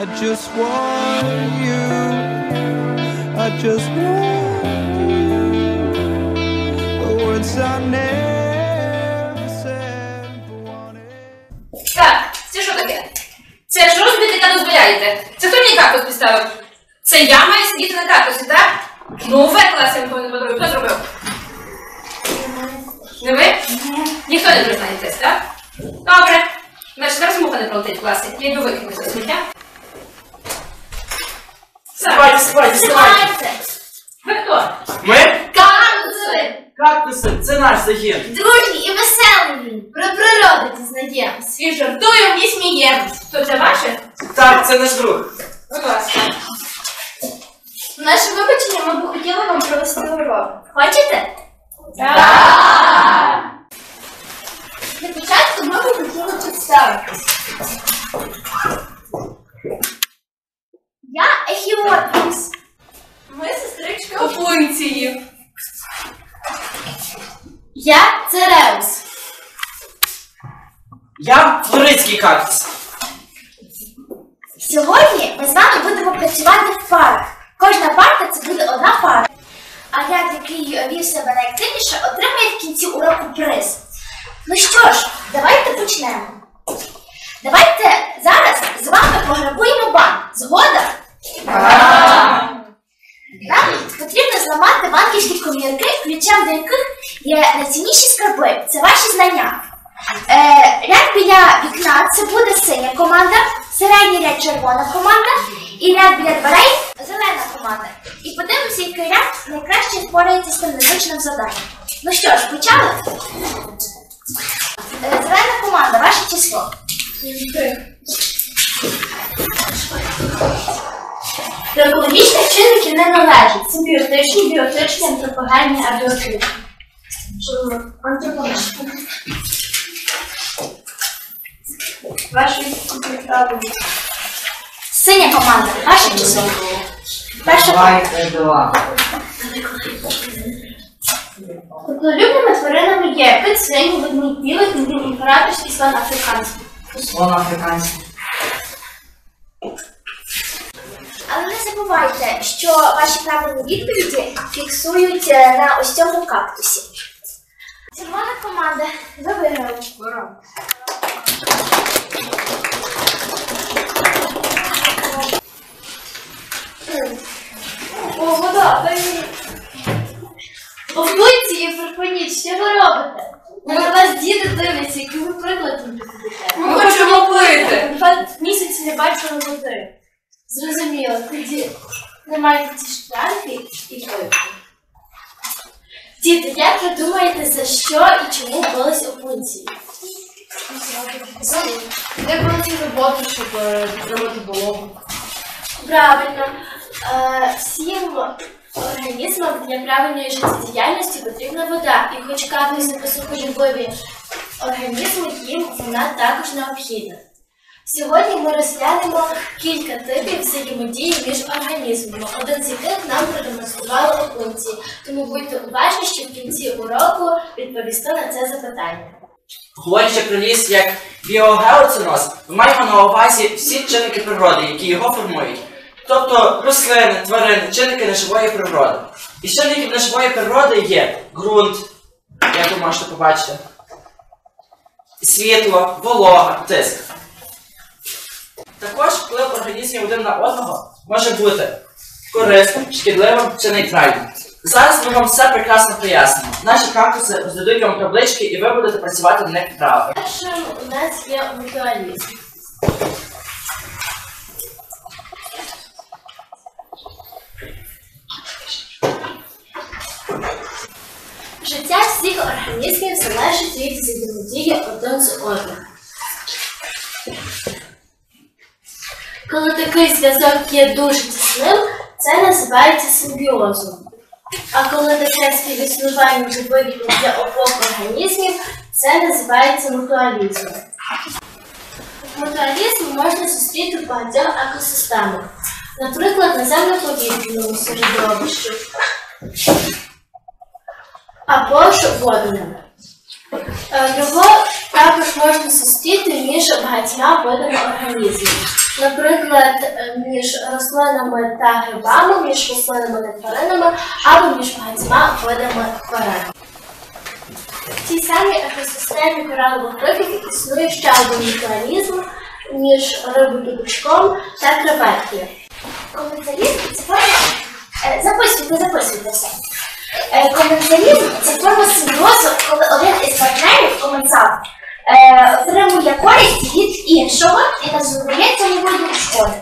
I just want you. I just want you. The words I never said, wanted. Так, це що таке? Це ж розбити та дозволяєте. Це хто мені кактус підставив? Це я маю сидіти на кактусі, так? Ну, виклас я ніколи не. Хто зробив? Не ви? Ніхто не признаєтесь, так? Добре. Значить, зараз муха не пролетить в класі. Я йду викину сміття. Вставайте, вставайте. Знаєте, Ви хто? Ми кактуси, кактуси, це наш загін. дружні і веселі він. Про природу дізнаємось. І жартуємо, і сміємось. То це ваше? Так, це наш друг. Будь ласка. Наше вибачення ми б хотіли вам провести урок. Хочете? Так! Для початку ми б хотіли представитись. Я Ехіопіс. Ми сестрички. Я Цереус. Я флоридський кактус. Сьогодні ми з вами будемо працювати в парах. Кожна парта це буде одна пара. А ряд, який вів себе найактивніше, отримає в кінці уроку приз. Ну що ж, давайте почнемо. Давайте зараз з вами пограбуємо банк. Згода? Нам потрібно зламати банківські комірки, ключем до яких є найцінніші скарби. Це ваші знання. Е, ряд біля вікна це буде синя команда, середній ряд червона команда і ряд біля дверей зелена команда. І подивимося, який ряд найкраще впорається з тим завданням. Ну що ж, почали? Е, зелена команда, ваше число. До екологічних чинників не належать симбіотичні, біотичні, антропогенні, абіотичні. Антропогенні. Ваші. Синя команда, ваше число. Перша команда. два. Теплолюбними тваринами є кит, свині, ведмідь, білий, пінгвін, імператор, і слон африканський. Вон африканський. Але не забувайте, що ваші правильні відповіді фіксують е, на ось цьому кактусі. Червона команда, ви виграли. О, вода, дай мені. Повтуйте і припиніть, що ви робите? На вас діти дивляться, які ви приклад їм піддаєте. Ми хочемо пити. Два місяці не бачили води. Зрозуміло, тоді тримайте ці шклянки і пийте. Діти, як ви думаєте, за що і чому бились опунції? Виконати роботу, щоб підтримати вологу. Правильно. Е, всім організмам для правильної життєдіяльності потрібна вода. І хоч кактуси посухолюбиві організми, їм вона також необхідна. Сьогодні ми розглянемо кілька типів взаємодії між організмами, один з яких нам продемонстрували опунції. Тому будьте уважні, що в кінці уроку відповісти на це запитання. Говорячи про ліс як біогеоциноз, ми маємо на увазі всі чинники природи, які його формують. Тобто рослини, тварини, чинники неживої природи. І чинників неживої природи є ґрунт, як ви можете побачити, світло, волога, тиск. Також вплив організмів один на одного може бути корисним, шкідливим чи нейтральним. Зараз ми вам все прекрасно пояснимо. Наші кактуси роздадуть вам таблички і ви будете працювати на них вправо. Першим у нас є мутуалізм. Життя всіх організмів залежить від взаємодії один з одним. Коли такий зв'язок є дуже тісним, це називається симбіозом. А коли таке співіснування вигідне для обох організмів, це називається мутуалізмом. Мутуалізм можна зустріти в багатьох екосистемах, наприклад, на землеповітряному середовищі або ж водному. Е, Його також можна зустріти між багатьма видами організмів. Наприклад, е, між рослинами та грибами, між рослинами та тваринами або між багатьма видами тварин. В цій самій екосистемі коралових рифів існує ще один мікроорганізм між рибою дубочком та креветкою. Коментарізм це форма. е, Записуйте, записуйте все. Е, Коментарізм це форма симбіозу, коли один із партнерів коментар е, отримує користь від іншого і називає цьому виду шкоди.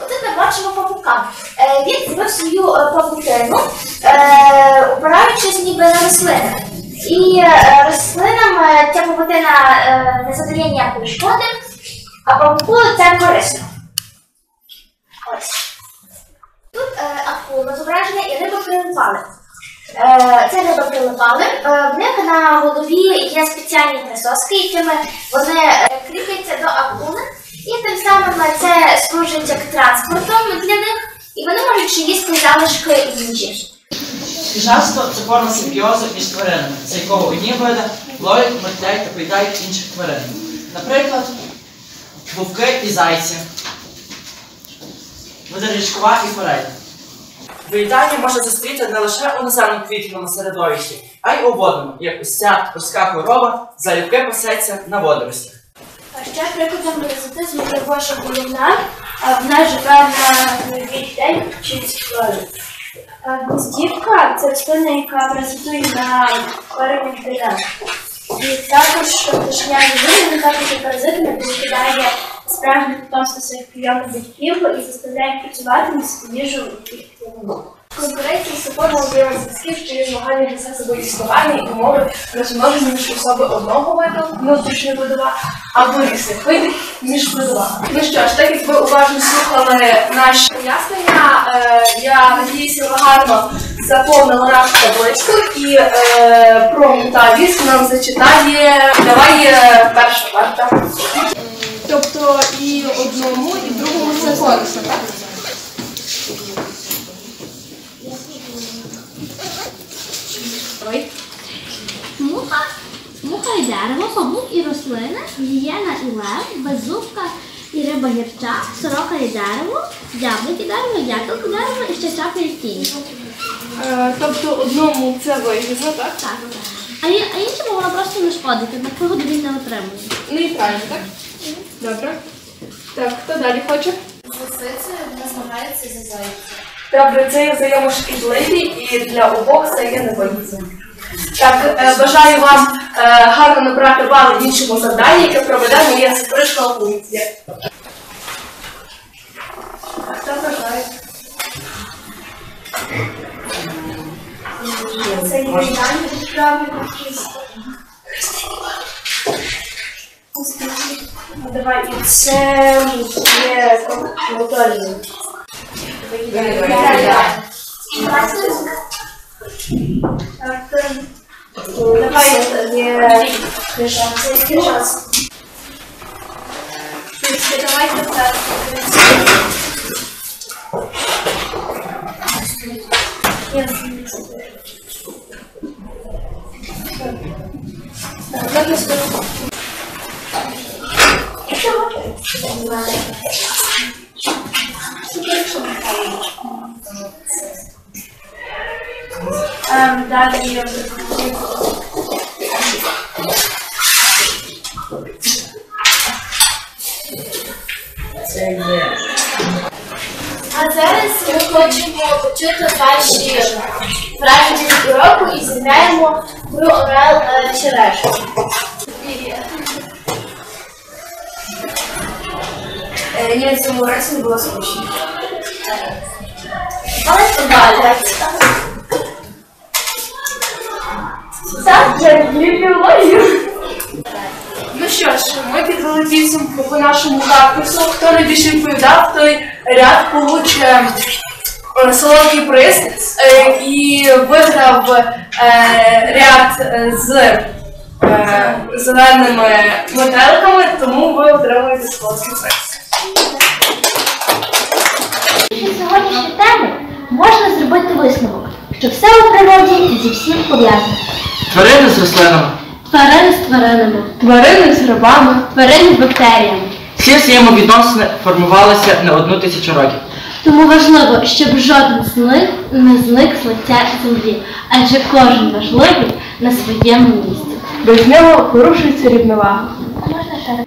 Отут ми бачимо павука. Е, Він зробив свою е, павутину, е, опираючись ніби на рослини. І е, рослинам ця павутина не задає ніякої шкоди, а павуку це корисно. Ось. Тут е, акула зображена і риба прилипали. Е, це риба прилипали. Е, в них на голові є спеціальні присоски, якими вони е, кріпляться до акули. І тим самим це служить як транспортом для них, і вони можуть їсти залишки їжі. Хижацтво це форма симбіозу між тваринами, за якого одні види ловлять, мертвляють та поїдають інших тварин. Наприклад, вовки і зайці, водорічкова і форель. Виїдання можна зустріти не лише у наземному квітному середовищі, а й у водному, як ось ця морська хвороба залюбки пасеться на водоростях. А ще прикладом паразитизму є ваша головна, а вона живе на віддень вчить хворі. Гніздівка це рослина, яка паразитує на коренях дерев. І також пташня живина також який викидає справжнє потомство своїх прийомних батьків і заставляє працювати на їх племені. Конкуренція це форма зв'язків, є змагання за собою існування і умови розмноження між особи одного виду, внутрішньої видова, або різних видів між видова. Ну що ж, так як ви уважно слухали наші пояснення, е, я надіюся, ви гарно заповнили нашу табличку і е, про мутавість нам зачитає. Давай е, перша карта. Тобто і одному, і другому це корисно, так? Муха, муха і дерево, павук і рослина, гієна і лев, беззубка і риба гірча, сорока і дерево, яблук і дерево, яблук і дерево і ще чапля і тінь. Е, Тобто одному це вигідно, так? Так. А, і- а іншому вона просто не шкодить, вигоду він не отримує. Нейтрально, так? Добре. Так, хто далі хоче? Лисицею вона змагається за зайцем. Добре, це є взаємошкідливі і для обох це є невигідно. Так, е, бажаю вам е, гарно набрати бали в іншому завданні, яке проведе моя сестричка Луція. Хто бажає? Це є вітання правильно. Давай, і це є Анатолій. Давай є Кришан. Це Кришан. Давайте так. Ем, Далі Це є. А зараз ми хочемо почути ваші враження від уроку і зіграємо гру Орел е, Ні, в цьому разі не було скучно. Але подалі. Так, я люблю. Ну що ж, ми підвели підсумку по нашому конкурсу. Хто найбільше відповідав, той ряд получе е, солодкий приз е, і виграв е, ряд е, з е, зеленими метеликами, тому ви отримуєте солодкий приз. Сьогоднішньої теми можна зробити висновок, що все у природі зі всім пов'язано. Тварини з рослинами, Тварини з тваринами, тварини з грибами, тварини з бактеріями. Всі взаємовідносини формувалися не одну тисячу років. Тому важливо, щоб жоден з них не зник з лиця землі, адже кожен важливий на своєму місці. без нього порушується рівновага. Можна